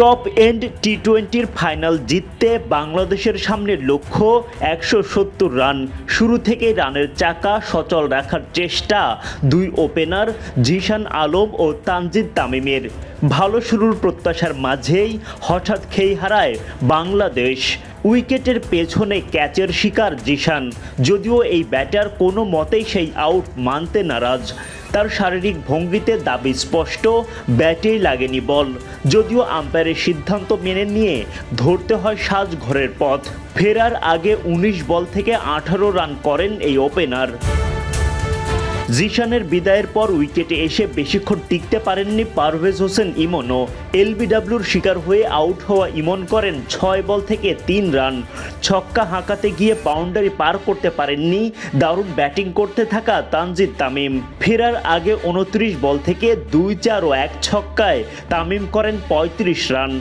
Top end টি টোয়েন্টির final জিততে বাংলাদেশের সামনে লক্ষ্য একশো সত্তর রান। শুরু থেকে রানের চাকা সচল রাখার চেষ্টা দুই ওপেনার জিশান আলম ও তানজিদ তামিমের। ভালো শুরুর প্রত্যাশার মাঝেই হঠাৎ খেই হারায় বাংলাদেশ। উইকেটের পেছনে ক্যাচের শিকার জিশান। যদিও এই ব্যাটার কোনো মতেই সেই আউট মানতে নারাজ। তার শারীরিক ভঙ্গিতে দাবি স্পষ্ট, ব্যাটেই লাগেনি বল। যদিও আম্পায়ারের সিদ্ধান্ত মেনে নিয়ে ধরতে হয় সাজ সাজঘরের পথ। ফেরার আগে ১৯ বল থেকে আঠারো রান করেন এই ওপেনার। জিশানের বিদায়ের পর উইকেটে এসে বেশিক্ষণ টিকতে পারেননি পারভেজ হোসেন ইমনও এলবিডাব্লিউর শিকার হয়ে আউট হওয়া ইমন করেন ছয় বল থেকে তিন রান। ছক্কা হাঁকাতে গিয়ে বাউন্ডারি পার করতে পারেননি দারুণ ব্যাটিং করতে থাকা তানজিদ তামিম। ফেরার আগে উনত্রিশ বল থেকে দুই চার ও এক ছক্কায় তামিম করেন পঁয়ত্রিশ রান।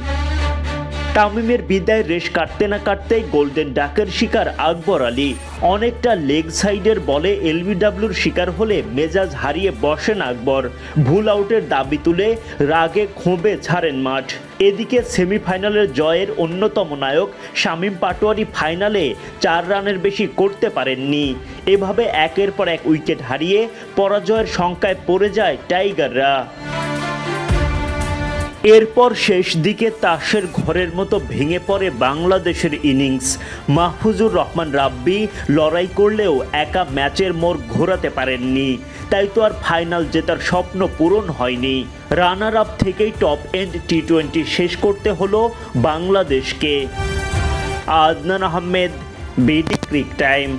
তামিমের বিদায় রেশ কাটতে না কাটতেই গোল্ডেন ডাকের শিকার আকবর আলী। অনেকটা লেগ সাইডের বলে এলবিডাব্লিউর শিকার হলে মেজাজ হারিয়ে বসেন আকবর। ভুল আউটের দাবি তুলে রাগে ক্ষোভে ছাড়েন মাঠ। এদিকে সেমিফাইনালের জয়ের অন্যতম নায়ক শামীম পাটোয়ারি ফাইনালে চার রানের বেশি করতে পারেননি। এভাবে একের পর এক উইকেট হারিয়ে পরাজয়ের সংখ্যায় পড়ে যায় টাইগাররা। এরপর শেষ দিকে তাসের ঘরের মতো ভেঙে পড়ে বাংলাদেশের ইনিংস। মাহফুজুর রহমান রাব্বি লড়াই করলেও একা ম্যাচের মোড় ঘোরাতে পারেননি। তাই তো আর ফাইনাল জেতার স্বপ্ন পূরণ হয়নি। রানার আপ থেকেই টপ এন্ড টি টোয়েন্টি শেষ করতে হলো বাংলাদেশকে। Adnan Ahmed, BD cric time.